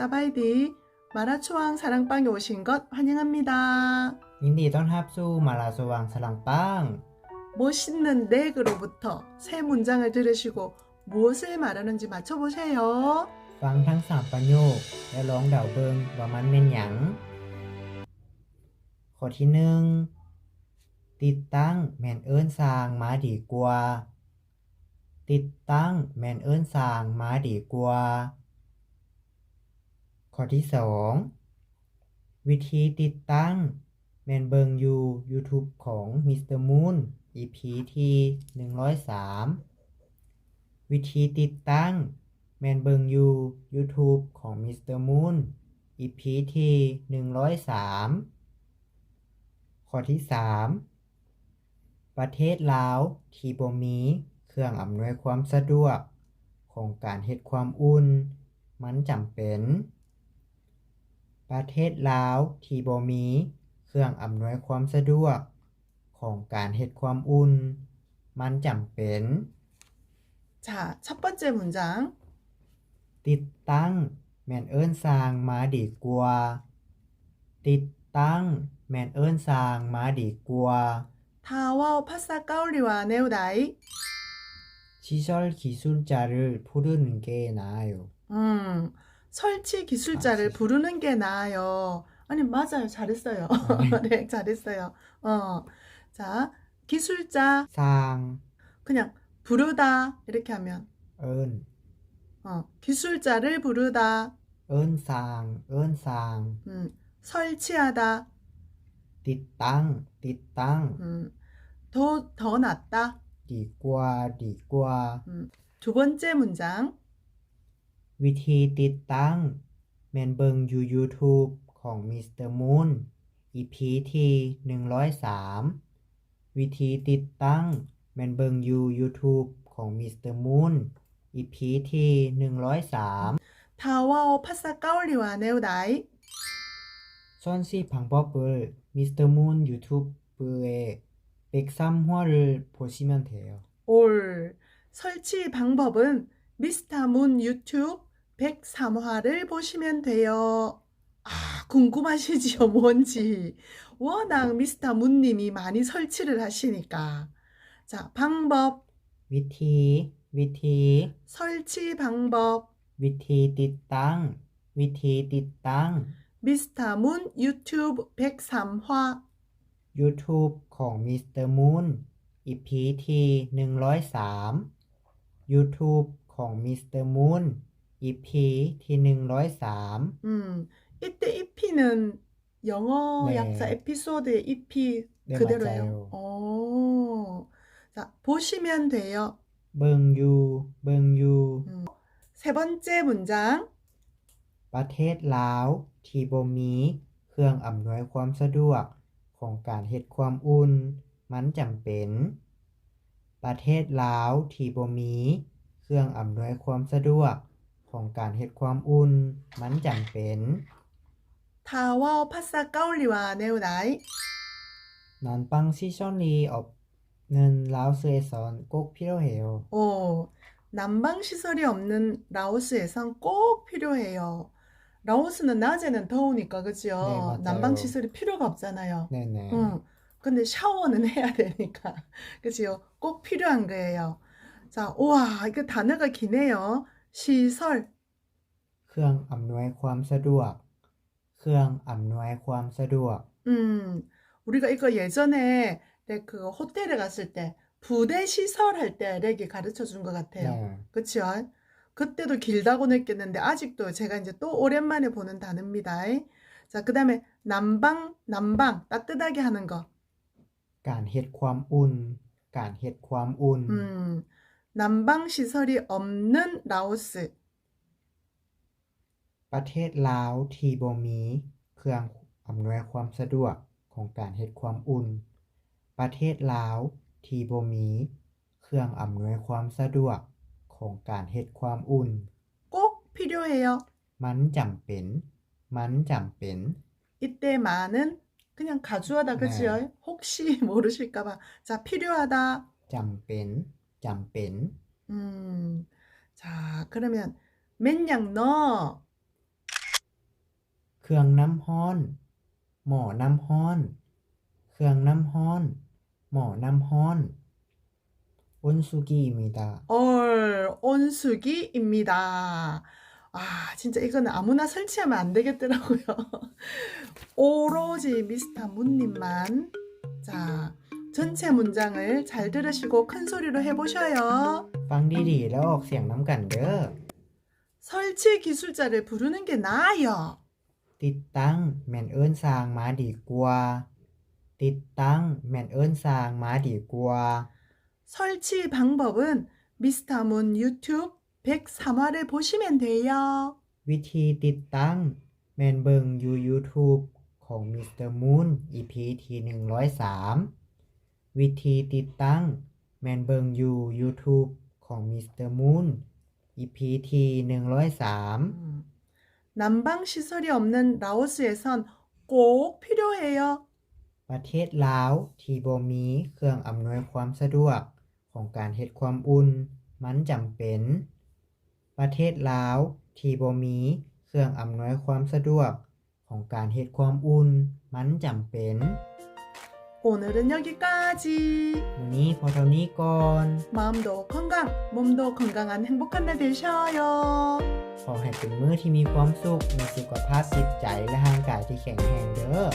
사바이디 마라초왕 사랑방에 오신 것 환영합니다. ยินดีต้อนรับสู่มาลาสว่างสลังปัง 멋있는 넥으로부터 새 문장을 들으시고 무엇을 말하는지 맞춰보세요. ฟังทั้งสามประโยค และร้องเดาเบิงว่ามันเป็นหยังข้อที่หนึ่งติดตั้งแมนเอิ้นสร้างมาดีกว่า ติดตั้งแมนเอิ้นสร้างมาดีกว่า ข้อที่สองวิธีติดตั้งแมนเบิงยู YouTube ของ Mr. Moon EP ที่ 103 วิธีติดตั้งแมนเบิงยู YouTube ของ Mr. Moon EP ที่ 103 ข้อที่ 3 ประเทศลาวที่บ่มีเครื่องอำนวยความสะดวก ของการเฮ็ดความอุ่น มันจำเป็น ประเทศลาวที่บ่มีเครื่องอำนวยความสะดวก ของการเฮ็ดความอุ่น มันจำเป็น 자, 첫 번째 문장. ติดตั้งแม่นเอิ้นสร้างมาดีกว่า ติดตั้งแม่นเอิ้นสร้างมาดีกว่า 타와오 파사 까울리와 네우다이. 시설 기술자를 부르는 게 나아요. 음, 설치 기술자를 아, 부르는 게 나아요. 아니 맞아요. 잘했어요. 아, 네. 네, 잘했어요. 어. 자, 기술자. 상. 그냥 부르다. 이렇게 하면. 은. 어, 기술자를 부르다. 은상 은상. 음, 설치하다. 뒷땅 뒷땅. 음, 더, 더 낫다. 디과 디과. 음, 두 번째 문장. วิธีติดตั้งแม่นเบิงอยู่ YouTube ของ Mr. Moon EP ที่ 103 วิธีติดตั้งแม่นเบิงอยู่ YouTube ของ Mr. Moon EP ที่ 103 다와오 파사 까울리와 네우다이. 선시 방법을 Mr. Moon 유튜브에 백삼화를 보시면 돼요. 올. 설치 방법은 미스타문 유튜브 103화를 보시면 돼요. 아, 궁금하시지요, 뭔지. 워낙 미스터 문님이 많이 설치를 하시니까. 자, 방법, วิธี วิธี 설치 방법, วิธีติดตั้ง วิธีติดตั้ง 미스타문 유튜브 103화. YouTube ของ Mr. Moon EP ที่ 103 YouTube ของ Mr. Moon EP ที่ 103 음, 이때 EP는 영어 네. 약자 에피소드의 EP 네, 그대로예요. 맞아요. 오. 자, 보시면 돼요. เบิงอยู่ เบิงอยู่ 세 번째 문장. ประเทศลาวที่บ่มีเครื่องอำนวยความสะดวกของการเฮ็ดความอุ่น มันจำเป็น ประเทศลาวที่บ่มีเครื่องอำนวยความสะดวก ของการเฮ็ดความอุ่น มันจำเป็น 다와오 파사 까울리와 네우다이. 난방 시설이 없는 라오스에선 꼭 필요해요. 오, 난방 시설이 없는 라오스에선 꼭 필요해요. 라오스는 낮에는 더우니까, 그죠? 네, 맞아요. 난방 시설이 필요가 없잖아요. 네네. 응. 근데 샤워는 해야 되니까. 그지요? 꼭 필요한 거예요. 자, 우와, 이거 단어가 기네요. 시설. เครื่องอำนวยความสะดวก เครื่องอำนวยความสะดวก 음, 우리가 이거 예전에 네, 그 호텔에 갔을 때 부대 시설 할 때 렉이 가르쳐 준 것 같아요. 네. 그쵸? 그때도 길다고 느꼈는데 아직도 제가 이제 또 오랜만에 보는 단어입니다. 자, 그 다음에 난방, 난방, 따뜻하게 하는 거. การเฮ็ดความอุ่น การเฮ็ดความอุ่น 음, 난방 시설이 없는 라오스. ประเทศลาวที่บ่มีเครื่องอำนวยความสะดวกของการเฮ็ดความอุ่น ประเทศลาวที่บ่มีเครื่องอำนวยความสะดวกของการเฮ็ดความอุ่น 꼭 필요해요. มันจำเป็น มันจำเป็น 이때 많은 그냥 가주하다, 네. 그치요? 혹시 모르실까봐. 자, 필요하다. จำ เป็น จำเป็น 음, 자, 그러면 맨양 너 เครื่องน้ำร้อน หม้อน้ำร้อน เครื่องน้ำร้อน หม้อน้ำร้อน 온수기입니다. 얼 온수기입니다. 아, 진짜 이거는 아무나 설치하면 안 되겠더라고요. 오로지 미스터 문님만. 자, 전체 문장을 잘 들으시고 큰 소리로 해보셔요. ฟังดีๆ แล้วออกเสียงน้ำกันเด้อ 설치 기술자를 부르는 게 나아요. ติดตั้งแม่นเอิ้นสร้างมาดีกว่า ติดตั้งแม่นเอิ้นสร้างมาดีกว่า 설치 방법은 미스터 문 유튜브 103화를 보시면 돼요. วิธีติดตั้งแม่นเบิงอยู่ YouTube ของ Mr. Moon EP ที่103 วิธีติดตั้งแม่นเบิงอยู่ YouTube ของ Mr. Moon EP ที่103 음, 난방 시설이 없는 라오스에선 꼭 필요해요. ประเทศลาวที่บ่มีเครื่องอำนวยความสะดวกของการเฮ็ดความอุ่น มันจำเป็น ประเทศลาวที่บ่มีเครื่องอำนวยความสะดวกของการเฮ็ดความอุ่น มันจำเป็น 오늘은 여기까지. มื้อนี้พอเท่านี้ก่อน 마음도 건강, 몸도 건강한 행복한 날 되셔요. ขอให้เป็นมื้อที่มีความสุข มีสุขภาพจิตใจและร่างกายที่แข็งแรงเด้อ